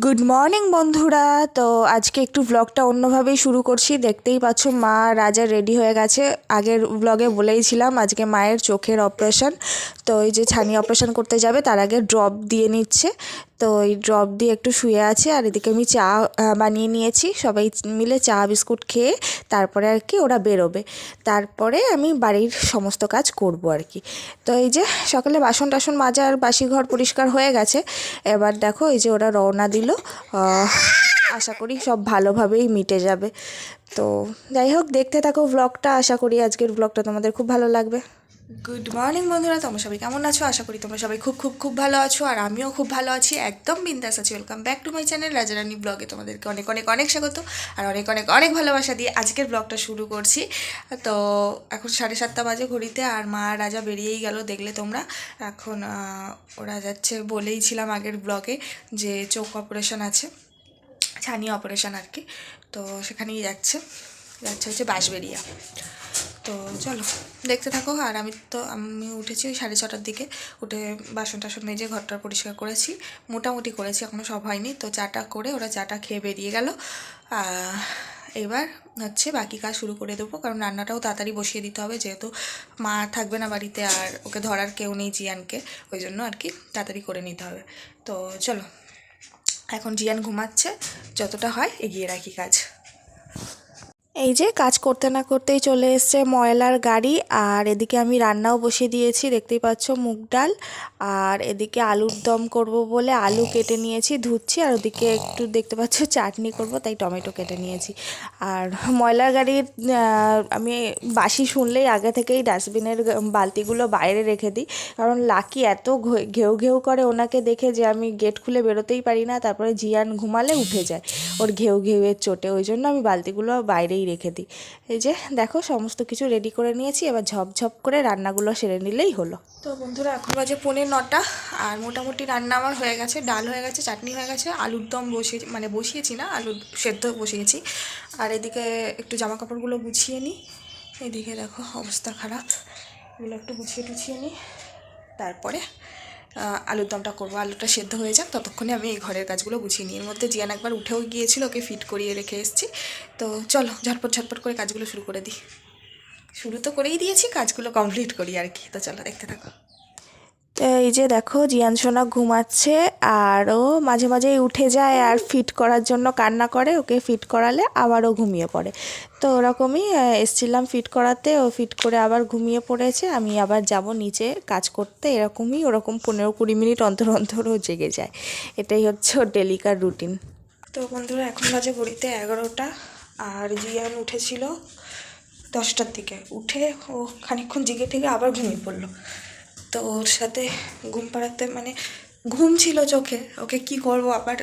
Good morning বন্ধুরা। তো আজকে একটু ব্লগটা অন্যভাবেই শুরু করছি। দেখতেই পাচ্ছ, মা রাজা রেডি হয়ে গেছে। আগের ব্লগে বলেইছিলাম, আজকে মায়ের চোখের অপারেশন তো ওই যে ছানি অপারেশন করতে যাবে, তার আগে ড্রপ দিয়ে নিচ্ছে। তো এই ড্রপ দিয়ে একটু শুয়ে আছে, আর এদিকে আমি চা বানিয়ে নিয়েছি। সবাই মিলে চা, বিস্কুট খেয়ে তারপরে আর কি ওরা বেরোবে। তারপরে আমি বাড়ির সমস্ত কাজ করব আর কি। তো এই যে সকালে বাসন টাসন মাজা আর বাসি ঘর পরিষ্কার হয়ে গেছে। এবার দেখো এই যে ওরা রওনা দিল। আশা করি সব ভালোভাবেই মিটে যাবে। তো যাই হোক, দেখতে থাকো ব্লগটা আশা করি আজকের ব্লগটা তোমাদের খুব ভালো লাগবে। গুড মর্নিং বন্ধুরা। তোমরা সবাই কেমন আছো? আশা করি তোমরা সবাই খুব খুব খুব ভালো আছো। আর আমিও খুব ভালো আছি। একদম বিন্দাস আছি। Welcome back to my channel Rajarani ব্লগে তোমাদেরকে অনেক অনেক অনেক স্বাগত আর অনেক অনেক অনেক ভালোবাসা দিয়ে আজকের ব্লগটা শুরু করছি। তো এখন সাড়ে সাতটা বাজে ঘড়িতে আর মা রাজা বেরিয়েই গেল, দেখলে তোমরা। এখন ওরা যাচ্ছে বলেইছিলাম আগের ব্লগে যে চোখ অপারেশন আছে, ছানি অপারেশন আর কি। তো সেখানেই যাচ্ছে। যাচ্ছে হচ্ছে বাঁশবেরিয়া তো চলো, দেখতে থাকো। আর আমি তো, আমি উঠেছি ওই সাড়ে ছটার দিকে। উঠে বাসন টাসন মেজে ঘরটা পরিষ্কার করেছি। মোটামুটি করেছি এখনও সব হয়নি। তো চাটা করে ওরা চাটা খেয়ে বেরিয়ে গেল। এবার হচ্ছে বাকি কাজ শুরু করে দেবো। কারণ রান্নাটাও তাড়াতাড়ি বসিয়ে দিতে হবে। যেহেতু মা থাকবে না বাড়িতে আর ওকে ধরার কেউ নেই জিয়ানকে, ওই জন্য আর কি তাড়াতাড়ি করে নিতে হবে। তো চলো, এখন জিয়ান ঘুমাচ্ছে। যতটা হয় এগিয়ে রাখি কাজ। এই যে কাজ করতে না করতেই চলে এসছে ময়লার গাড়ি, আর এদিকে আমি রান্নাও বসিয়ে দিয়েছি, দেখতেই পাচ্ছ মুগ ডাল, আর এদিকে আলুর দম করব বলে আলু কেটে নিয়েছি, ধুচ্ছি, আর ওদিকে একটু দেখতে পাচ্ছ চাটনি করব, তাই টমেটো কেটে নিয়েছি। আর ময়লার গাড়ির আমি বাসি শুনলেই আগে থেকেই ডাস্টবিনের বালতিগুলো বাইরে রেখে দিই, কারণ লাকি এত ঘেউ ঘেউ করে ওনাকে দেখে যে আমি গেট খুলে বেরোতেই পারি না, তারপরে জিয়ান ঘুমালে উঠে যায়, ওর ঘেউ ঘেউয়ের চোটে, ওই জন্য আমি বালতিগুলো বাইরেই রেখে দিই। এই যে, দেখো সমস্ত কিছু রেডি করে নিয়েছি, এবার ঝপঝপ করে রান্নাগুলো সেরে নিলেই হলো। তো বন্ধুরা, এখন বাজে পৌনে নটা, আর মোটামুটি রান্না আমার হয়ে গেছে, ডাল হয়ে গেছে, চাটনি হয়ে গেছে, আলুর দম বসিয়ে মানে বসিয়েছি না আলু সেদ্ধ বসিয়েছি। আর এদিকে একটু জামা কাপড়গুলো গুছিয়ে নিই। এদিকে দেখো অবস্থা খারাপ, এগুলো একটু গুছিয়ে টুছিয়ে নিই। তারপরে আলুর দমটা করব, আলুটা সেদ্ধ হয়ে যাক, ততক্ষণে আমি এই ঘরের কাজগুলো গুছিয়ে নিই। এর মধ্যে জিয়ান একবার উঠেও গিয়েছিল, ওকে ফিট করিয়ে রেখে এসেছি। তো চলো, ঝটপট ঝটপট করে কাজগুলো শুরু করে দিই। শুরু তো করেই দিয়েছি, কাজগুলো কমপ্লিট করি আর কি। তো চলো, দেখতে থাকো। এই যে দেখো, জিয়ান সোনা ঘুমাচ্ছে আর ও মাঝে মাঝেই উঠে যায় আর ফিট করার জন্য কান্না করে, ওকে ফিট করালে আবারও ঘুমিয়ে পড়ে। তো ওরকমই এসছিলাম ফিট করাতে, ও ফিট করে আবার ঘুমিয়ে পড়েছে, আমি আবার যাব নিচে কাজ করতে, এরকমই ওরকম পনেরো কুড়ি মিনিট অন্তর অন্তর ও জেগে যায়। এটাই হচ্ছে ওর ডেলিকার রুটিন তো বন্ধুরা, এখন বাজে ঘড়িতে এগারোটা, আর জিয়ান উঠেছিল দশটার দিকে। উঠে ও খানিকক্ষণ জেগে থেকে আবার ঘুমিয়ে পড়ল। তো ওর সাথে ঘুম পাড়াতে মানে ঘুম ছিল চোখে। ওকে কি করব? আবার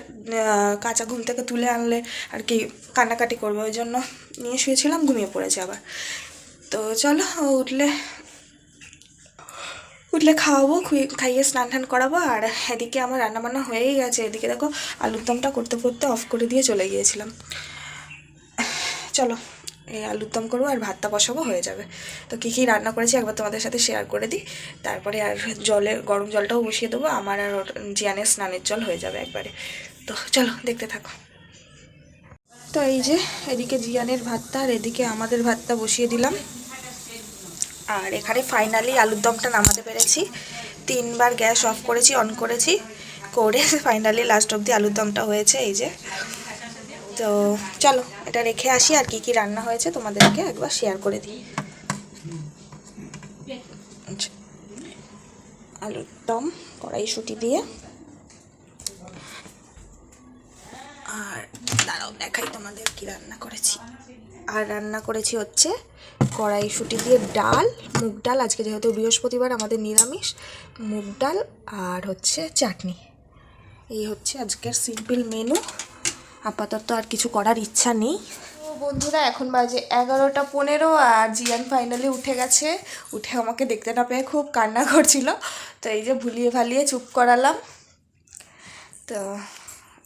কাঁচা ঘুম থেকে তুলে আনলে আর কি কান্নাকাটি করব? ওই জন্য নিয়ে শুয়েছিলাম, ঘুমিয়ে পড়েছে আবার। তো চলো উঠলে উঠলে খাওয়াবো খুই- খাইয়ে স্নান টান করাবো। আর এদিকে আমার রান্নাবান্না হয়েই গেছে। এদিকে দেখো আলুর দমটা করতে করতে অফ করে দিয়ে চলে গিয়েছিলাম। চলো। এই আলুর দম করব আর ভাতটা বসাবো, হয়ে যাবে। তো কী কী রান্না করেছি একবার তোমাদের সাথে শেয়ার করে দিই। তারপরে আর জলে গরম জলটাও বসিয়ে দেবো। আমার আর জিয়ানের স্নানের জল হয়ে যাবে একবারে। তো চলো, দেখতে থাকো। তো এই যে, এদিকে জিয়ানের ভাতটা আর এদিকে আমাদের ভাতটা বসিয়ে দিলাম। আর এখানে ফাইনালি আলুর দমটা নামাতে পেরেছি। তিনবার গ্যাস অফ করেছি অন করেছি। করে ফাইনালি লাস্ট অবধি আলুর দমটা হয়েছে, এই যে। তো চলো, এটা রেখে আসি আর কি কি রান্না হয়েছে, তোমাদেরকে একবার শেয়ার করে দিই। আলুর দম, কড়াইশুটি দিয়ে। আর দাঁড়াও, দেখাই তোমাদের কি রান্না করেছি। আর রান্না করেছি হচ্ছে কড়াইশুটি দিয়ে ডাল, মুগ ডাল, আজকে যেহেতু বৃহস্পতিবার, আমাদের নিরামিষ, মুগ ডাল আর হচ্ছে চাটনি। এই হচ্ছে আজকের সিম্পল মেনু আপাতত আর কিছু করার ইচ্ছা নেই। বন্ধুরা, এখন বাজে এগারোটা পনেরো আর জিয়ান ফাইনালি উঠে গেছে। উঠে আমাকে দেখতে না পেয়ে খুব কান্না করছিল। তো এই যে ভুলিয়ে ভালিয়ে চুপ করালাম। তো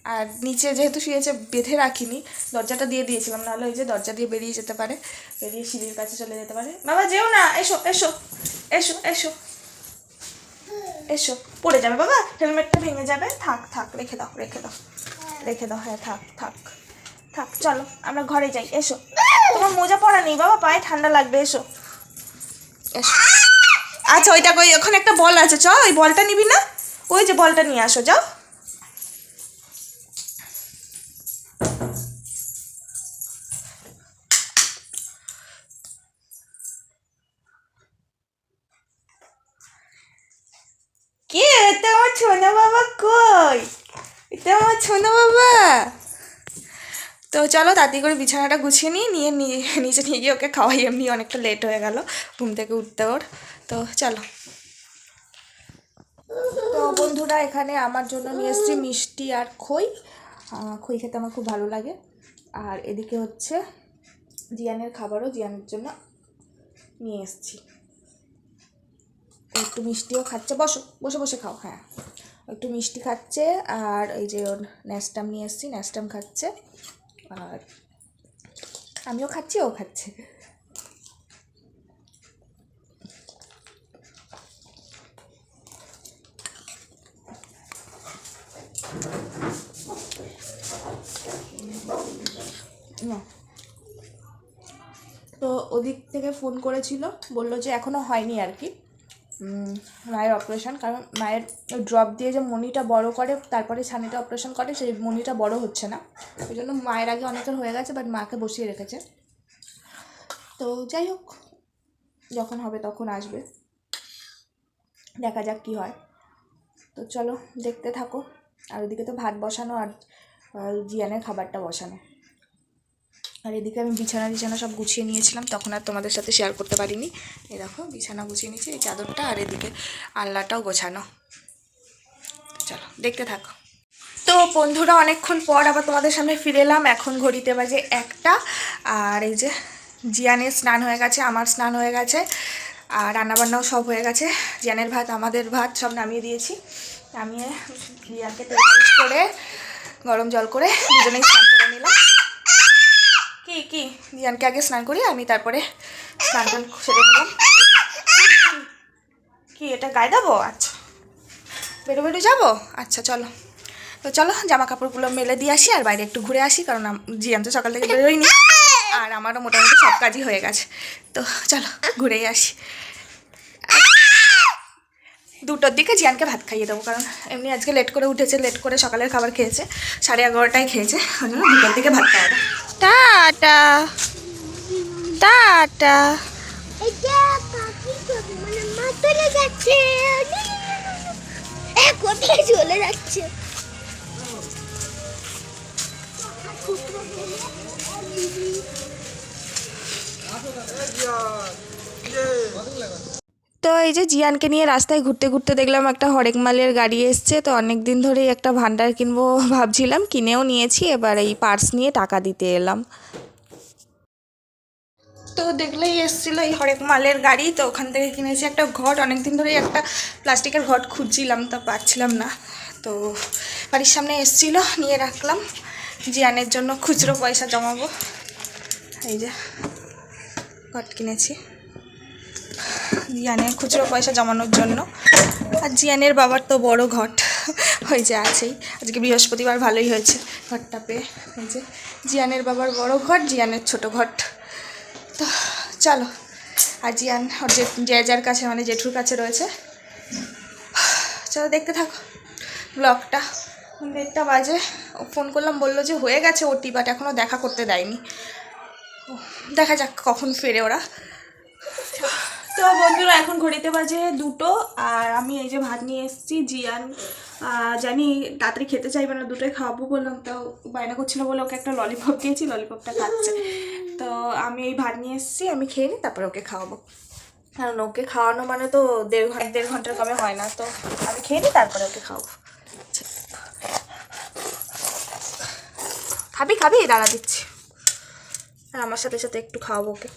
আর নিচে যেহেতু শুয়েছে বেঁধে রাখিনি। দরজাটা দিয়ে দিয়েছিলাম, নাহলে ওই যে দরজা দিয়ে বেরিয়ে যেতে পারে। বেরিয়ে সিঁড়ির কাছে চলে যেতে পারে। বাবা, যেও না, এসো এসো এসো এসো। এসো, পড়ে যাবে বাবা, হেলমেটটা ভেঙে যাবে। থাক থাক, রেখে দাও রেখে দাও রেখে দাও হ্যাঁ থাক থাক থাক, চলো, আমরা ঘরে যাই, এসো। তোমার মোজা পড়া নেই বাবা, পায়ে ঠান্ডা লাগবে, এসো। এসো। আচ্ছা ওইটা ওই ওখানে একটা বল আছে চ ওই বলটা নিবি না? ওই যে বলটা নিয়ে আসো, যাও। চলো তাড়াতাড়ি করে বিছানাটা গুছিয়ে নিই নিয়ে নিচে নিয়ে গিয়ে ওকে খাওয়াই। এমনি অনেকটা লেট হয়ে গেল, ঘুম থেকে উঠতে ওর। তো চলো। তো বন্ধুরা, এখানে আমার জন্য নিয়ে এসেছি মিষ্টি আর খই। খই খেতে আমার খুব ভালো লাগে। আর এদিকে হচ্ছে জিয়ানের খাবারও জিয়ানের জন্য নিয়ে এসেছি। একটু মিষ্টিও খাচ্ছে। বসো, বসে বসে খাও হ্যাঁ। একটু মিষ্টি খাচ্ছে আর এই যে ওর ন্যাস্টাম নিয়ে এসেছি ন্যাস্টাম খাচ্ছে। আর আমিও খাচ্ছি, ও খাচ্ছে। তো ওদিক থেকে ফোন করেছিল, বলল যে এখনও হয়নি আর কি। মায়ের অপারেশন কারণ মায়ের ড্রপ দিয়ে যে মনিটা বড় করে, তারপরে ছানিটা অপারেশন করে, সেই মনিটা বড় হচ্ছে না। ওই জন্য মায়ের আগে অনেকের হয়ে গেছে বাট মাকে বসিয়ে রেখেছে। তো যাই হোক, যখন হবে তখন আসবে। দেখা যাক কী হয়। তো চলো, দেখতে থাকো। আর ওদিকে তো ভাত বসানো আর জিয়ানের খাবারটা বসানো। আর এদিকে আমি বিছানা টিছানা সব গুছিয়ে নিয়েছিলাম, তখন আর তোমাদের সাথে শেয়ার করতে পারিনি। এই দেখো, বিছানা গুছিয়ে নিয়েছি, এই চাদরটা আর এদিকে আলনাটাও গোছানো। চলো, দেখতে থাকো। তো বন্ধুরা, অনেকক্ষণ পর আবার তোমাদের সামনে ফিরে এলাম। এখন ঘড়িতে বাজে একটা, আর এই যে জিয়ানের স্নান হয়ে গেছে, আমার স্নান হয়ে গেছে, আর রান্নাবান্নাও সব হয়ে গেছে। জিয়ানের ভাত, আমাদের ভাত সব নামিয়ে দিয়েছি। নামিয়ে জিয়ানকে তেল করে, গরম জল করে, দুজনেই স্নান করে নিলাম। কি কি? জিয়ানকে আগে স্নান করি আমি তারপরে স্নান টান সেরে নিলাম। কি, এটা গায়ে দেবো আচ্ছা। বেরো বেরো যাব? আচ্ছা চলো। তো চলো জামা কাপড়গুলো মেলে দিয়ে আসি, আর বাইরে একটু ঘুরে আসি, কারণ জিয়ান তো সকাল থেকে বেরোয়নি, আর আমারও মোটামুটি সব কাজই হয়ে গেছে। তো চলো, ঘুরেই আসি। দুটোর দিকে জিয়ানকে ভাত খাইয়ে দেবো, কারণ এমনি আজকে লেট করে উঠেছে, লেট করে সকালের খাবার খেয়েছে, সাড়ে এগারোটায় খেয়েছে, ওই জন্য দুটোর দিকে ভাত খাওয়াবো টাটা টাটা মানে চলে যাচ্ছে। কোথায় চলে যাচ্ছে? তো এই যে জিয়ানকে নিয়ে রাস্তায় ঘুরতে ঘুরতে দেখলাম একটা হরেক মালের গাড়ি এসছে, তো অনেক দিন ধরেই একটা ভান্ডার কিনবো ভাবছিলাম, কিনেও নিয়েছি, এবার এই পার্স নিয়ে টাকা দিতে এলাম। তো দেখলেই এসেছিল এই হরেক মালের গাড়ি, তো ওখান থেকে কিনেছি একটা ঘট অনেক দিন ধরেই একটা প্লাস্টিকের ঘট খুঁজছিলাম, তো পাচ্ছিলাম না। তো বাড়ির সামনে এসেছিল, নিয়ে রাখলাম, জিয়ানের জন্য খুচরো পয়সা জমাবো। এই যে ঘট কিনেছি। জিয়ানের খুচরো পয়সা জমানোর জন্য। আর জিয়ানের বাবার তো বড় ঘট ওই যে আছেই। আজকে বৃহস্পতিবার ভালোই হয়েছে ঘরটা পেয়ে। এই যে জিয়ানের বাবার বড় ঘট, জিয়ানের ছোট ঘট। তো চলো, আর জিয়ান, ওর যে যার কাছে মানে জেঠুর কাছে রয়েছে। চলো দেখতে থাকো ব্লগটা। দেড়টা বাজে। ও ফোন করলাম, বলল যে হয়ে গেছে ওটি বাট এখনও দেখা করতে দেয়নি। দেখা যাক কখন ফেরে ওরা। তো বন্ধুরা, এখন ঘড়িতে বাজে দুটো, আর আমি এই যে ভাত নিয়ে এসেছি, জিয়ান জানি তাড়াতাড়ি খেতে চাইবে না, দুটোই খাওয়াবো বললাম, তো বায়না করছিল বলে ওকে একটা ললিপপ দিয়েছি ললিপপটা খাচ্ছে। তো আমি এই ভাত নিয়ে এসেছি, আমি খেয়ে নিই, তারপরে ওকে খাওয়াবো। কারণ ওকে খাওয়ানো মানে তো দেড় ঘণ্টা দেড় ঘণ্টার কমে হয় না, তো আমি খেয়ে নিই, তারপরে ওকে খাওয়াবো। খাবি খাবি, দাঁড়া দিচ্ছি। আর আমার সাথে সাথে একটু খাওয়াবো ওকে।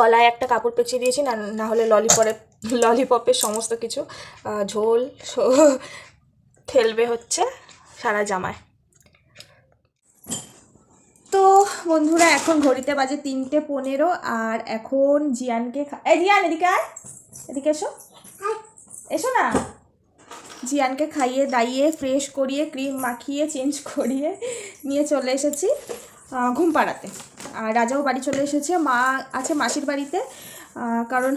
গলায় একটা কাপড় পেঁচিয়ে দিয়েছি, না না হলে ললিপরে ললিপপের সমস্ত কিছু ঝোল ঠেলবে হচ্ছে সারা জামায়। তো বন্ধুরা, এখন ঘড়িতে বাজে তিনটে পনেরো, আর এখন জিয়ানকে এই জিয়ান, এদিকে আয়, এদিকে এসো। এসো না। জিয়ানকে খাইয়ে, দাইয়ে ফ্রেশ করিয়ে ক্রিম মাখিয়ে চেঞ্জ করিয়ে নিয়ে চলে এসেছি। ঘুম পাড়াতে। আর রাজাও বাড়ি চলে এসেছে। মা আছে মাসির বাড়িতে কারণ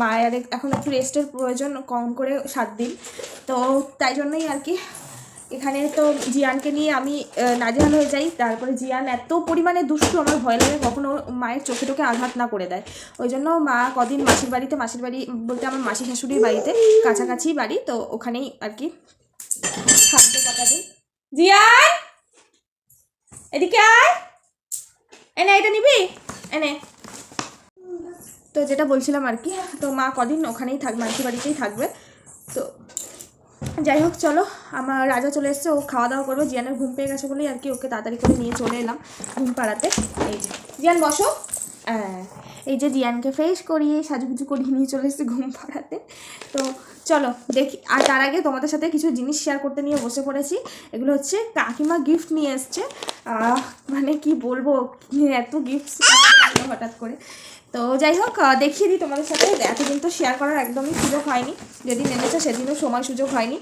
মায়ের এখন একটু রেস্টের প্রয়োজন কম করে সাত দিন। তো তাই জন্যই আর কি। এখানে তো জিয়ানকে নিয়ে আমি নাজেহাল হয়ে যাই। তারপরে জিয়ান এত পরিমাণে দুষ্টু, আমার ভয় লাগে কখনো মায়ের চোখে টোকে আঘাত না করে দেয়। ওই জন্য মা কদিন মাসির বাড়িতে, মাসির বাড়ি বলতে আমার মাসি শাশুড়ির বাড়িতে, কাছাকাছি বাড়ি। তো ওখানেই আর কি থাকবে কটা দিন জিয়ান! এদিকে আয়! এনে এটা নিবি? এনে তো যেটা বলছিলাম আর কি, তো মা কদিন ওখানেই থাকবে মাসি বাড়িতেই থাকবে। তো যাই হোক চলো আমার রাজা চলে এসছে ও খাওয়া দাওয়া করবে। জিয়ানের ঘুম পেয়ে গেছে বলেই আর কি ওকে তাড়াতাড়ি করে নিয়ে চলে এলাম ঘুম পাড়াতে। এই যে জিয়ান বসো। হ্যাঁ, এই যে জিয়ানকে ফ্রেশ করিয়ে সাজুগুজু করিয়ে নিয়ে চলে এসেছে ঘুম পাড়াতে। তো চলো দেখি আর তার আগে তোমাদের সাথে কিছু জিনিস শেয়ার করতে নিয়ে বসে পড়েছি। এগুলো হচ্ছে কাকিমা গিফট নিয়ে এসছে। মানে কি বলব এত গিফট হঠাৎ করে। তো যাই হোক দেখিয়ে দিই তোমাদের সাথে। এতদিন তো শেয়ার করার একদমই সুযোগ হয়নি। যেদিন এনেছে সেদিনও সময় সুযোগ হয়নি।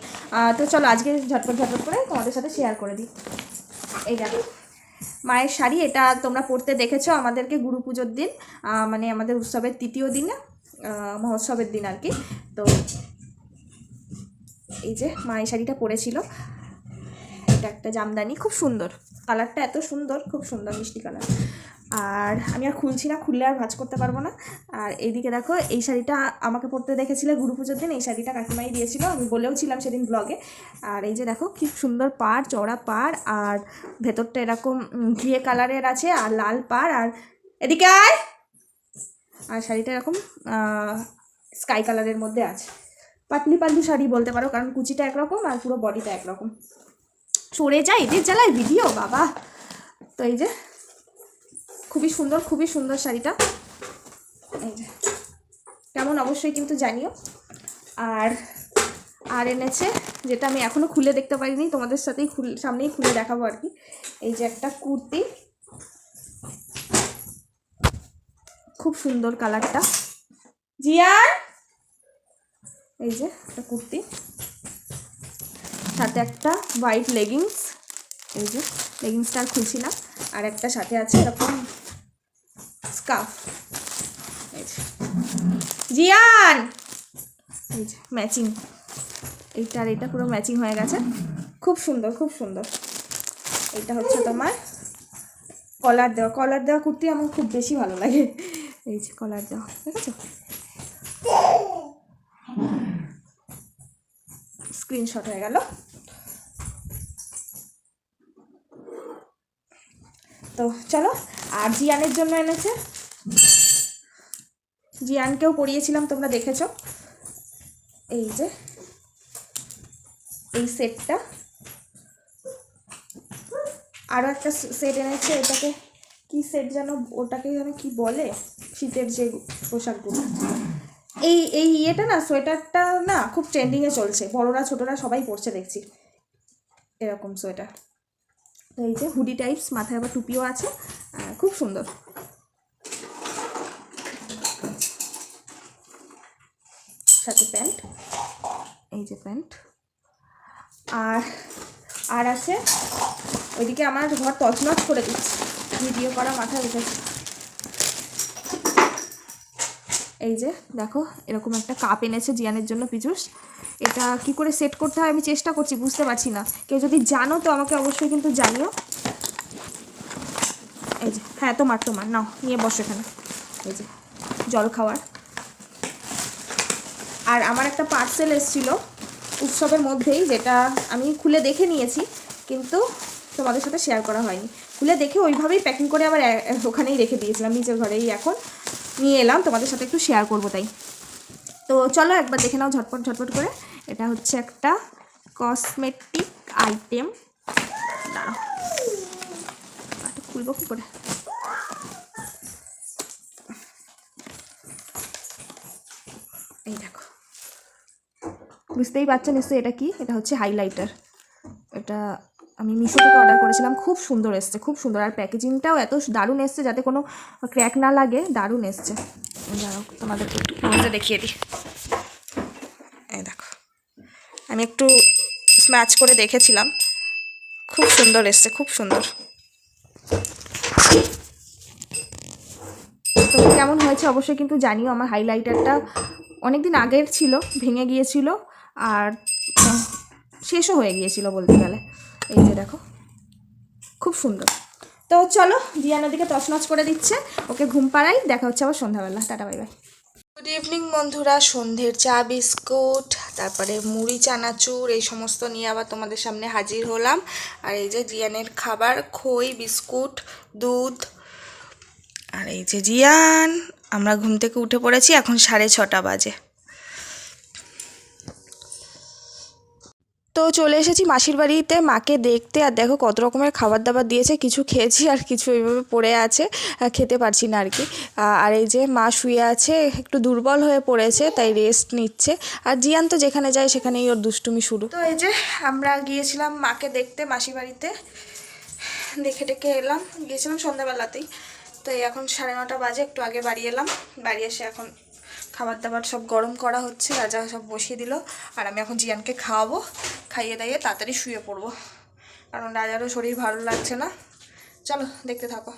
তো চলো আজকে ঝটপট ঝটপট করে তোমাদের সাথে শেয়ার করে দিই। এই দেখো, মায়ের শাড়ি, এটা তোমরা পরতে দেখেছ আমাদেরকে গুরু পুজোর দিন মানে আমাদের উৎসবের তৃতীয় দিনে মহোৎসবের দিন আর কি। তো এই যে মায়ের শাড়িটা পরেছিল। এটা একটা জামদানি, খুব সুন্দর। কালারটা এত সুন্দর, খুব সুন্দর মিষ্টি কালার। আর আমি আর খুলছি না, খুললে আর ভাজ করতে পারব না। আর এইদিকে দেখো, এই শাড়িটা আমাকে পরতে দেখেছিলে গুরু পুজোর দিন, এই শাড়িটা কাকিমাই দিয়েছিল, আমি বলেও ছিলাম সেদিন ব্লগে আর এই যে দেখো, কি সুন্দর পাড়, চওড়া পাড়, আর ভেতরটা এরকম ঘিয়ে কালারের আছে, আর লাল পাড়, আর এদিকে আয়! আর শাড়িটা এরকম স্কাই কালারের মধ্যে আছে। পাতলি পাতলি শাড়ি বলতে পারো, কারণ কুচিটা একরকম আর পুরো বডিটা একরকম। সরে যায় এদের জ্বালায় ভিডিও বাবা। তো এই যে খুবই সুন্দর খুবই সুন্দর শাড়িটা। কেমন অবশ্যই কিন্তু জানিও। আর আর এনেছে, যেটা আমি এখনও খুলে দেখতে পারিনি, তোমাদের সাথেই খুল, সামনেই খুলে দেখাবো আর কি। এই যে একটা কুর্তি। খুব সুন্দর কালারটা। জিয়ান! এই যে একটা কুর্তি। সাথে একটা হোয়াইট লেগিংস এই যে লেগিংসটা আর খুলছি না। আর একটা সাথে আছে এরকম যে। জিয়ান! ম্যাচিং এইটা আর এটা পুরো ম্যাচিং হয়ে গেছে। খুব সুন্দর খুব সুন্দর। এইটা হচ্ছে তোমার কলার দেওয়া। কলার দেওয়া কুর্তি আমার খুব বেশি ভালো লাগে। এই যে কলার দেওয়া ঠিক আছে স্ক্রিনশট হয়ে গেল। তো চলো, আর জিয়ানের জন্য এনেছে। জিয়ানকেও পরিয়েছিলাম, তোমরা দেখেছ। এই যে, এই সেটটা। আরও একটা সেট এনেছে, এটাকে কি সেট যেন, ওটাকে যেন কি বলে? শীতের যে পোশাকগুলো। এই এই ইয়েটা না, সোয়েটারটা না, খুব ট্রেন্ডিংয়ে চলছে। বড়রা, ছোটরা সবাই পরছে, দেখছি। এরকম সোয়েটার। এই যে হুডি টাইপস, মাথায় আবার টুপিও আছে। খুব সুন্দর। সাথে প্যান্ট। এই যে প্যান্ট। আর আর আছে, ওইদিকে আমার ঘর তছনছ করে দিচ্ছে। ভিডিও করা মাথায় উঠেছে। এই যে, দেখো, এরকম একটা কাপ এনেছে জিয়ানের জন্য পিজুস। এটা কি করে সেট করতে হয় আমি চেষ্টা করছি, বুঝতে পারছি না। কেউ যদি জানো তো আমাকে অবশ্যই কিন্তু জানিও। এই যে হ্যাঁ তোমার তোমার, নাও, নিয়ে বসো এখানে। এই যে, জল খাওয়ার। আর আমার একটা পার্সেল এসেছিল উৎসবের মধ্যেই, যেটা আমি খুলে দেখে নিয়েছি, কিন্তু তোমাদের সাথে শেয়ার করা হয়নি। খুলে দেখে ওইভাবেই প্যাকিং করে আবার ওখানেই রেখে দিয়েছিলাম, নিজের ঘরেই। এখন নিয়ে এলাম, তোমাদের সাথে একটু শেয়ার করব তাই। তো চলো একবার দেখে নাও ঝটপট ঝটপট করে। এটা হচ্ছে একটা কসমেটিক আইটেম খুলবো কী করে? এই দেখো। বুঝতেই পারছ নিশ্চয়ই এটা কি? এটা হচ্ছে হাইলাইটার এটা আমি মিশো থেকে অর্ডার করেছিলাম। খুব সুন্দর এসছে, খুব সুন্দর। আর প্যাকেজিংটাও এত দারুণ এসছে যাতে কোনো ক্র্যাক না লাগে, দারুণ এসছে। তোমাদেরকে একটু ক্লোজে দেখিয়ে দিই। এই দেখো, আমি একটু স্ম্যাচ করে দেখেছিলাম। খুব সুন্দর এসছে, খুব সুন্দর। তো কেমন হয়েছে অবশ্যই কিন্তু জানিও, আমার হাইলাইটারটা অনেক দিন আগের ছিল, ভেঙে গিয়েছিল। আর শেষও হয়ে গিয়েছিল বলতে গেলে। এই যে দেখো, খুব সুন্দর। তো চলো জিয়ান ওদিকে তছনছ করে দিচ্ছে। ওকে ঘুম পাড়াই, দেখা হচ্ছে আবার সন্ধ্যাবেলা। Tata, bye bye. Good evening বন্ধুরা। সন্ধ্যের চা, বিস্কুট, তারপরে মুড়ি, চানাচুর, এই সমস্ত নিয়ে আবার তোমাদের সামনে হাজির হলাম। আর এই যে জিয়ানের খাবার, খই, বিস্কুট, দুধ। আর এই যে জিয়ান, আমরা ঘুম থেকে উঠে পড়েছি, এখন সাড়ে ছটা বাজে। তো চলে এসেছি মাসির বাড়িতে। মাকে দেখতে আর দেখো কত রকমের খাবার দাবার দিয়েছে, কিছু খেয়েছি আর কিছু এইভাবে পড়ে আছে খেতে পারছি না আর কি আর এই যে মা শুয়ে আছে, একটু দুর্বল হয়ে পড়েছে, তাই রেস্ট নিচ্ছে। আর জিয়ান তো যেখানে যায় সেখানেই ওর দুষ্টুমি শুরু। তো এই যে আমরা গিয়েছিলাম মাকে দেখতে মাসির বাড়িতে। দেখে টেকে এলাম, গিয়েছিলাম সন্ধ্যাবেলাতেই। তো এখন সাড়ে নটা বাজে, একটু আগে বাড়ি এলাম। বাড়ি এসে এখন খাবার দাবার সব গরম করা হচ্ছে, রাজা সব বসিয়ে দিল। আর আমি এখন জিয়ানকে খাওয়াবো, খাইয়ে দাইয়ে তাড়াতাড়ি শুয়ে পড়ব। কারণ রাজারও শরীর ভালো লাগছে না। চলো, দেখতে থাকো।